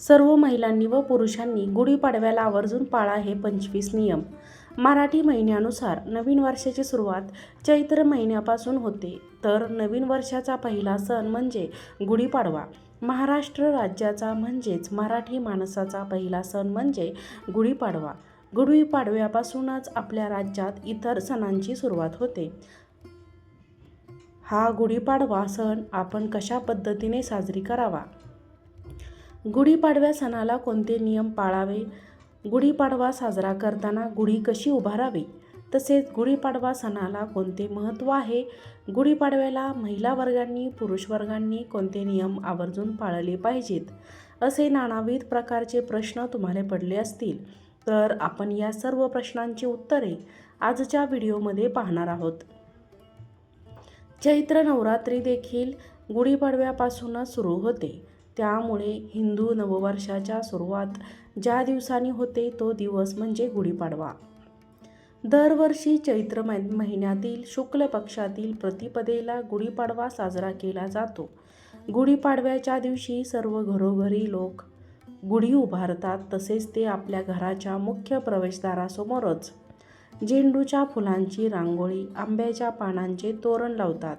सर्व महिलांनी व पुरुषांनी गुढीपाडव्याला आवर्जून पाळा हे पंचवीस नियम. मराठी महिन्यानुसार नवीन वर्षाची सुरुवात चैत्र महिन्यापासून होते. तर नवीन वर्षाचा पहिला सण म्हणजे गुढीपाडवा. महाराष्ट्र राज्याचा म्हणजेच मराठी माणसाचा पहिला सण म्हणजे गुढीपाडवा. गुढीपाडव्यापासूनच आपल्या राज्यात इतर सणांची सुरुवात होते. हा गुढीपाडवा सण आपण कशा पद्धतीने साजरी करावा? गुढीपाडव्या सणाला कोणते नियम पाळावे? गुढीपाडवा साजरा करताना गुढी कशी उभारावी? तसेच गुढीपाडवा सणाला कोणते महत्त्व आहे? गुढीपाडव्याला महिला वर्गांनी पुरुष वर्गांनी कोणते नियम आवर्जून पाळले पाहिजेत? असे नानाविध प्रकारचे प्रश्न तुम्हाला पडले असतील. तर आपण या सर्व प्रश्नांची उत्तरे आजच्या व्हिडिओमध्ये पाहणार आहोत. चैत्र नवरात्री देखील गुढीपाडव्यापासूनच सुरू होते. त्यामुळे हिंदू नववर्षाच्या सुरुवात ज्या दिवसांनी होते तो दिवस म्हणजे गुढीपाडवा. दरवर्षी चैत्र मै महिन्यातील शुक्ल पक्षातील प्रतिपदेला गुढीपाडवा साजरा केला जातो. गुढीपाडव्याच्या दिवशी सर्व घरोघरी लोक गुढी उभारतात तसेच ते आपल्या घराच्या मुख्य प्रवेशद्वारासमोरच. झेंडूच्या फुलांची रांगोळी आंब्याच्या पानांचे तोरण लावतात.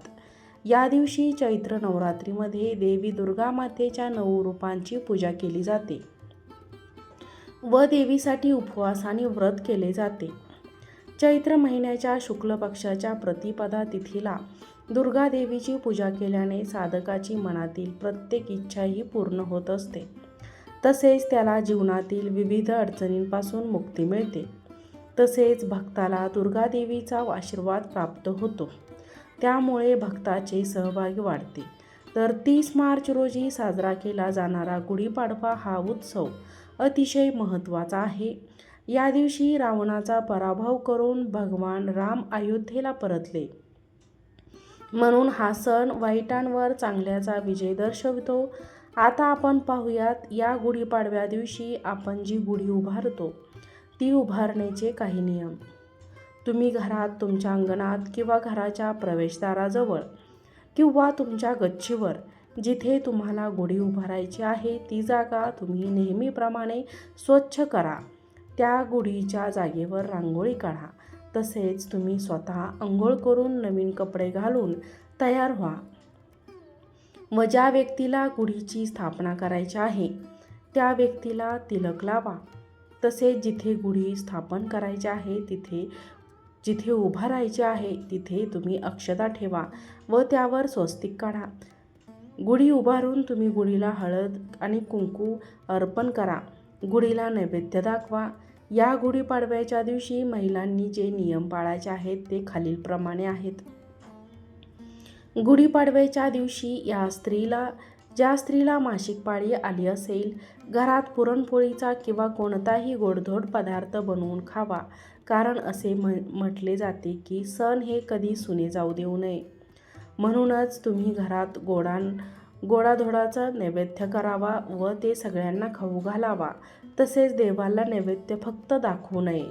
या दिवशी चैत्र नवरात्रीमध्ये देवी दुर्गा मातेच्या नऊ रूपांची पूजा केली जाते व देवीसाठी उपवास आणि व्रत केले जाते. चैत्र महिन्याच्या शुक्ल पक्षाच्या प्रतिपदा तिथीला दुर्गा देवीची पूजा केल्याने साधकाची मनातील प्रत्येक इच्छा ही पूर्ण होत असते. तसेच त्याला जीवनातील विविध अडचणींपासून मुक्ती मिळते. तसेच भक्ताला दुर्गादेवीचा आशीर्वाद प्राप्त होतो. त्यामुळे भक्ताचे सहभागी वाढते. तर तीस मार्च रोजी साजरा केला जाणारा गुढीपाडवा हा उत्सव अतिशय महत्त्वाचा आहे. या दिवशी रावणाचा पराभव करून भगवान राम अयोध्येला परतले. म्हणून हा सण वाईटांवर चांगल्याचा विजय दर्शवितो. आता आपण पाहूयात या गुढीपाडव्या दिवशी आपण जी गुढी उभारतो ती उभारण्याचे काही नियम. तुम्ही घरात तुमच्या अंगणात किंवा घराच्या प्रवेशद्वाराजवळ किंवा तुमच्या गच्चीवर जिथे तुम्हाला गुढी उभारायची आहे ती जागा तुम्ही नेहमीप्रमाणे स्वच्छ करा. त्या गुढीच्या जागेवर रांगोळी काढा. तसेच तुम्ही स्वतः अंघोळ करून नवीन कपडे घालून तयार व्हा. व ज्या व्यक्तीला गुढीची स्थापना करायची आहे त्या व्यक्तीला तिलक लावा. तसेच जिथे गुढी स्थापन करायची आहे तिथे जिथे उभा राहायचे आहे तिथे तुम्ही अक्षता ठेवा व त्यावर स्वस्तिक काढा. गुढी उभारून तुम्ही गुढीला हळद आणि कुंकू अर्पण करा. गुढीला नैवेद्य दाखवा. या गुढीपाडव्याच्या दिवशी महिलांनी जे नियम पाळायचे आहेत ते खालीलप्रमाणे आहेत. गुढीपाडव्याच्या दिवशी या स्त्रीला ज्या स्त्रीला मासिक पाळी आली असेल घरात पुरणपोळीचा किंवा कोणताही गोडधोड पदार्थ बनवून खावा. कारण असे म्ह म्हटले जाते की सण हे कधी सुने जाऊ देऊ नये. म्हणूनच तुम्ही घरात गोडान गोडाधोडाचा नैवेद्य करावा व ते सगळ्यांना खाऊ घालावा. तसेच देवाला नैवेद्य फक्त दाखवू नये.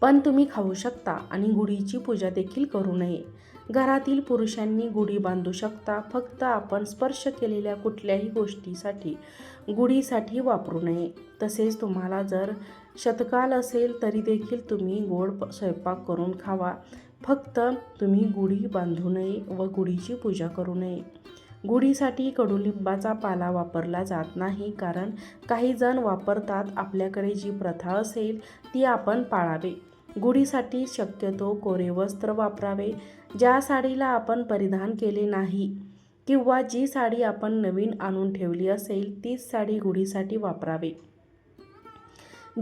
पण तुम्ही खाऊ शकता आणि गुढीची पूजा देखील करू नये. घरातील पुरुषांनी गुढी बांधू शकता. फक्त आपण स्पर्श केलेल्या कुठल्याही गोष्टीसाठी गुढीसाठी वापरू नये. तसेच तुम्हाला जर शतकाल असेल तरी देखील तुम्ही गोड स्वयंपाक करून खावा. फक्त तुम्ही गुढी बांधू नये व गुढीची पूजा करू नये. गुढीसाठी कडुलिंबाचा पाला वापरला जात नाही कारण काही जण वापरतात. आपल्याकडे जी प्रथा असेल ती आपण पाळावे. गुढीसाठी शक्यतो कोरे वस्त्र वापरावे. ज्या साडीला आपण परिधान केले नाही किंवा जी साडी आपण नवीन आणून ठेवली असेल तीच साडी गुढीसाठी वापरावे.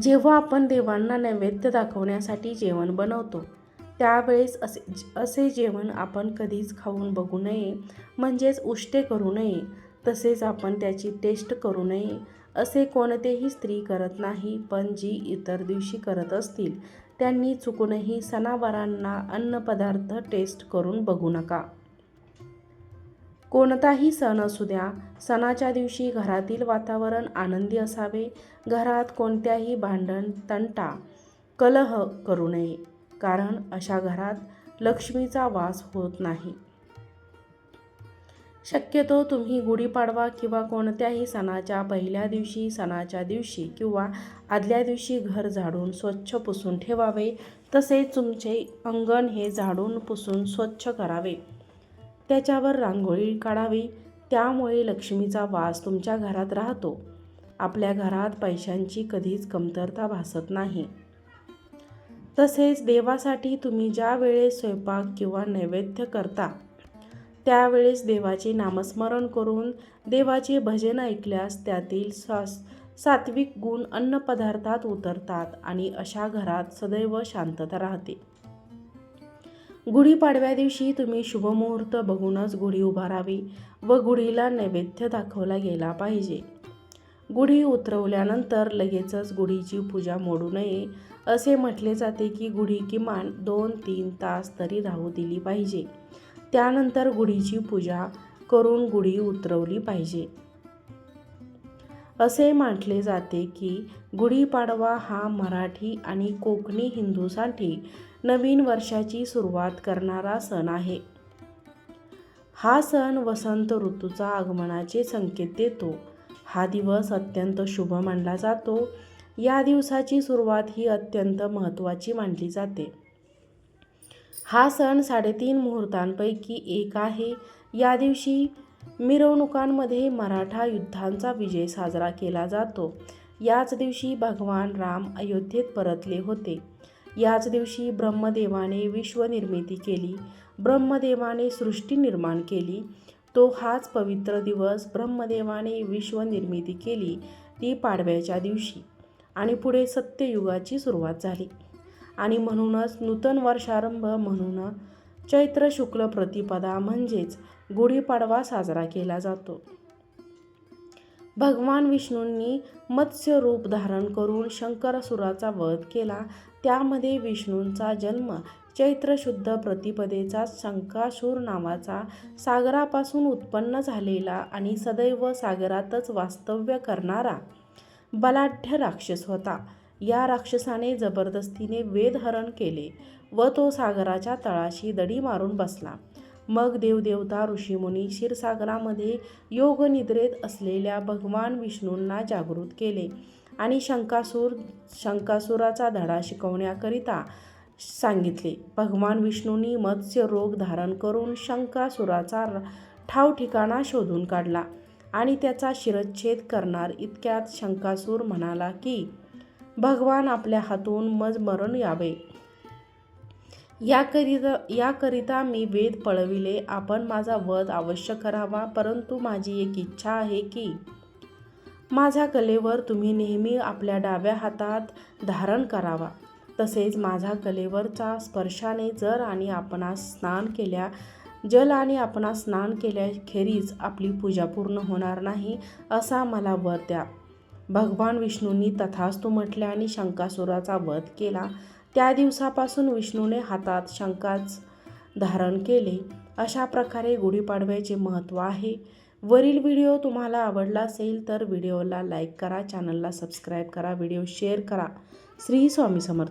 जेव्हा आपण देवांना नैवेद्य दाखवण्यासाठी जेवण बनवतो त्यावेळेस असे असे जेवण आपण कधीच खाऊन बघू नये. म्हणजेच उष्टे करू नये. तसेच आपण त्याची टेस्ट करू नये. असे कोणतेही स्त्री करत नाही पण जी इतर दिवशी करत असतील त्यांनी चुकूनही सणावारांना अन्नपदार्थ टेस्ट करून बघू नका. कोणताही सण असू द्या सणाच्या दिवशी घरातील वातावरण आनंदी असावे घरात कोणत्याही भांडण तंटा कलह करू नये कारण अशा घरात लक्ष्मीचा वास होत नाही. शक्यतो तुम्ही गुढीपाडवा किंवा कोणत्याही सणाच्या पहिल्या दिवशी सणाच्या दिवशी किंवा आदल्या दिवशी घर झाडून स्वच्छ पुसून ठेवावे. तसेच तुमचे अंगण हे झाडून पुसून स्वच्छ करावे. त्याच्यावर रांगोळी काढावी. त्यामुळे लक्ष्मीचा वास तुमच्या घरात राहतो. आपल्या घरात पैशांची कधीच कमतरता भासत नाही. तसेच देवासाठी तुम्ही ज्या वेळेस स्वयंपाक किंवा नैवेद्य करता त्यावेळेस देवाचे नामस्मरण करून देवाचे भजन ऐकल्यास त्यातील सास सात्विक गुण अन्नपदार्थात उतरतात आणि अशा घरात सदैव शांतता राहते. गुढीपाडव्या दिवशी तुम्ही शुभमुहूर्त बघूनच गुढी उभारावी व गुढीला नैवेद्य दाखवला गेला पाहिजे. गुढी उतरवल्यानंतर लगेचच गुढीची पूजा मोडू नये असे म्हटले जाते की गुढी किमान दोन तीन तास तरी राहू दिली पाहिजे. त्यानंतर गुढीची पूजा करून गुढी उतरवली पाहिजे. असे म्हटले जाते की गुढीपाडवा हा मराठी आणि कोकणी हिंदूसाठी नवीन वर्षाची सुरुवात करणारा सण आहे. हा सण वसंत ऋतूचा आगमनाचे संकेत देतो. हा दिवस अत्यंत शुभ मानला जातो. या दिवसाची सुरुवात ही अत्यंत महत्त्वाची मानली जाते. हा सण साडेतीन मुहूर्तांपैकी एक आहे. या दिवशी मिरवणुकांमध्ये मराठा युद्धांचा विजय साजरा केला जातो. याच दिवशी भगवान राम अयोध्येत परतले होते. याच दिवशी ब्रह्मदेवाने विश्वनिर्मिती केली. ब्रह्मदेवाने सृष्टी निर्माण केली. तो हाच पवित्र दिवस ब्रह्मदेवाने विश्वनिर्मिती केली ती पाडव्याच्या दिवशी. आणि पुढे सत्ययुगाची सुरुवात झाली. आणि म्हणूनच नूतन वर्षारंभ म्हणून चैत्र शुक्ल प्रतिपदा म्हणजेच गुढीपाडवा साजरा केला जातो. भगवान विष्णूंनी मत्स्य रूप धारण करून शंकरसुराचा वध केला. त्यामध्ये विष्णूंचा जन्म चैत्र शुद्ध प्रतिपदेचा शंकासूर नावाचा सागरापासून उत्पन्न झालेला आणि सदैव सागरातच वास्तव्य करणारा बलाढ्य राक्षस होता. या राक्षसाने जबरदस्तीने वेदहरण केले व तो सागराच्या तळाशी दडी मारून बसला. मग देवदेवता ऋषीमुनी क्षीरसागरामध्ये योगनिद्रेत असलेल्या भगवान विष्णूंना जागृत केले आणि शंकासूर शंकासुराचा धडा शिकवण्याकरिता सांगितले. भगवान विष्णूंनी मत्स्य रोग धारण करून शंकासुराचा ठाव ठिकाणा शोधून काढला आणि त्याचा शिरच्छेद करणार इतक्यात शंकासूर म्हणाला की भगवान आपल्या हातून मज मरण यावे. याकरिता याकरिता मी वेद पळविले. आपण माझा वध अवश्य करावा. परंतु माझी एक इच्छा आहे की माझ्या कलेवर तुम्ही नेहमी आपल्या डाव्या हातात धारण करावा. तसेच माझ्या कलेवरचा स्पर्शाने जर आणि आपणास स्नान केल्या जल आणि आपणास स्नान केल्याखेरीज आपली पूजा पूर्ण होणार नाही असा मला वर द्या. भगवान विष्णूंनी तथास्तू म्हटले आणि शंकासुराचा वध केला. त्या दिवसापासून विष्णूने हातात शंकाच धारण केले. अशा प्रकारे गुढीपाडव्याचे महत्त्व आहे. वरील व्हिडिओ तुम्हाला आवडला असेल तर व्हिडिओला लाईक करा चॅनलला सबस्क्राईब करा व्हिडिओ शेअर करा. श्री स्वामी समर्थ